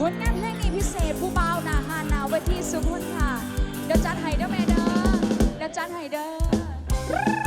ผลงานเพลงนี้พิเศษผู้เบาวหนาฮานาวเวทีสุขุนค่ะ เดี๋ยวจัดให้เด้อแม่เด้อเดี๋ยวจัดให้เด้อ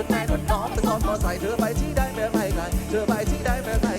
จุดไหนมันน้องตะโกนมอไซค์เธอไปที่ใดเมื่อไปไกลเธอไปที่ใดเมื่อไป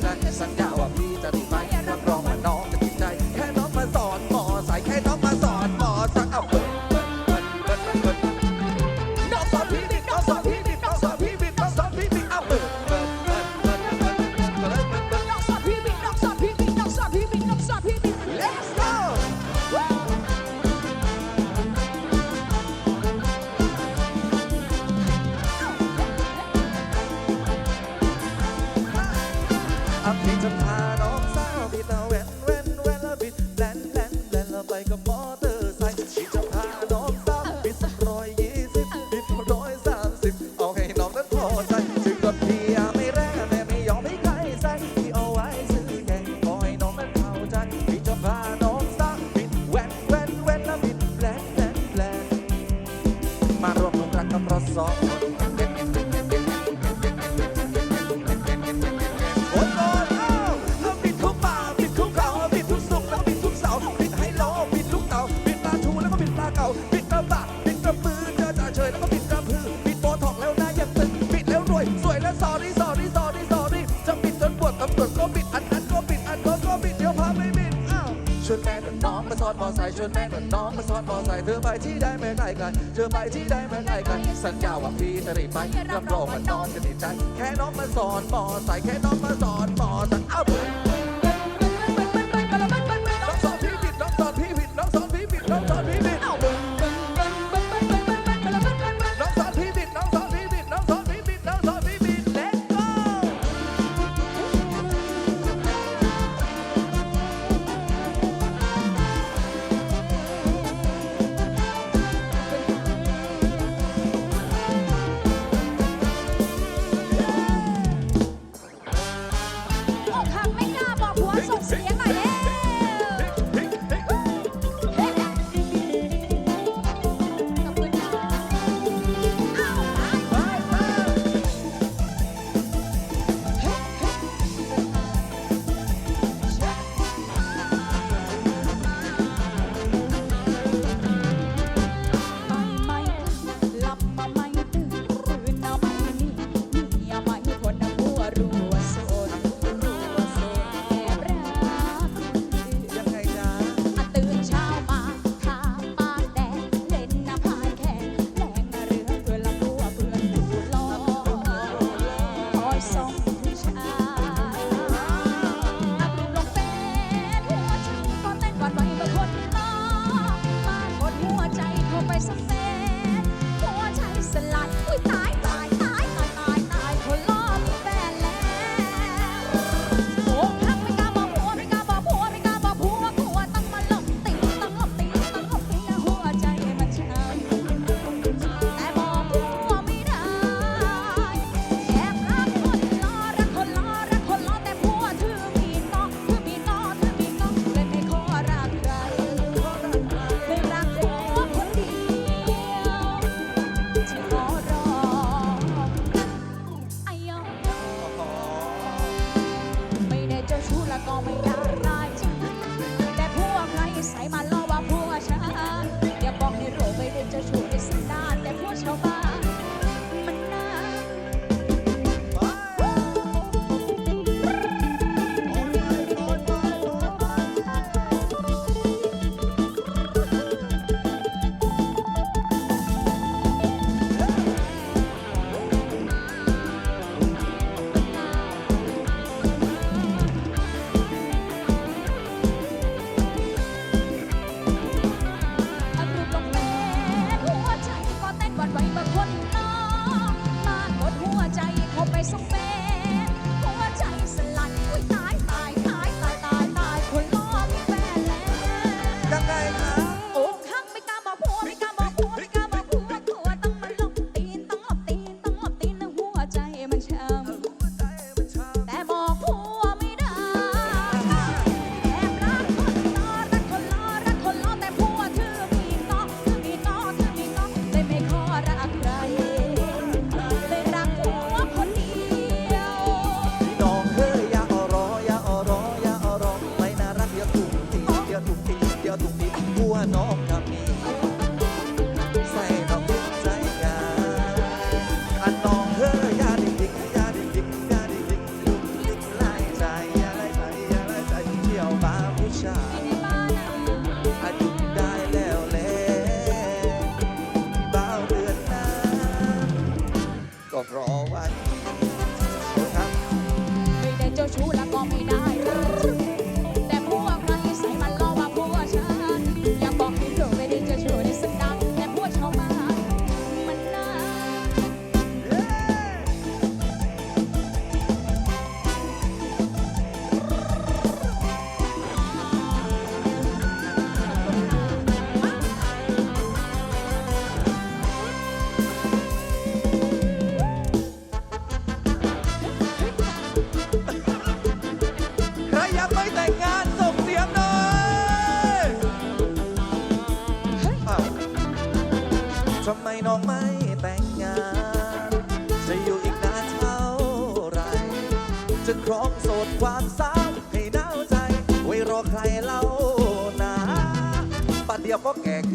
sorry sorry sorry sorry จะปิดจนปวดตำรวจก็ปิดอันนั้นก็ปิดอันโน้นก็ปิดเดี๋ยวพาไม่บินอ้าวชวนแม่กับน้องมาซ้อนมอไซค์ชวนแม่กับน้องมาซ้อนมอไซค์เธอไปที่ได้ไม่ไกลไกลเธอไปที่ได้ไม่ไกลไกลสัญญาว่าพี่จะรีบไปรับรองว่าน้องจะติดใจแค่น้องมาซ้อนมอไซค์แค่น้องมาซ้อนมอไซค์อ้าว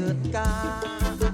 ยวก็แก่เกินกา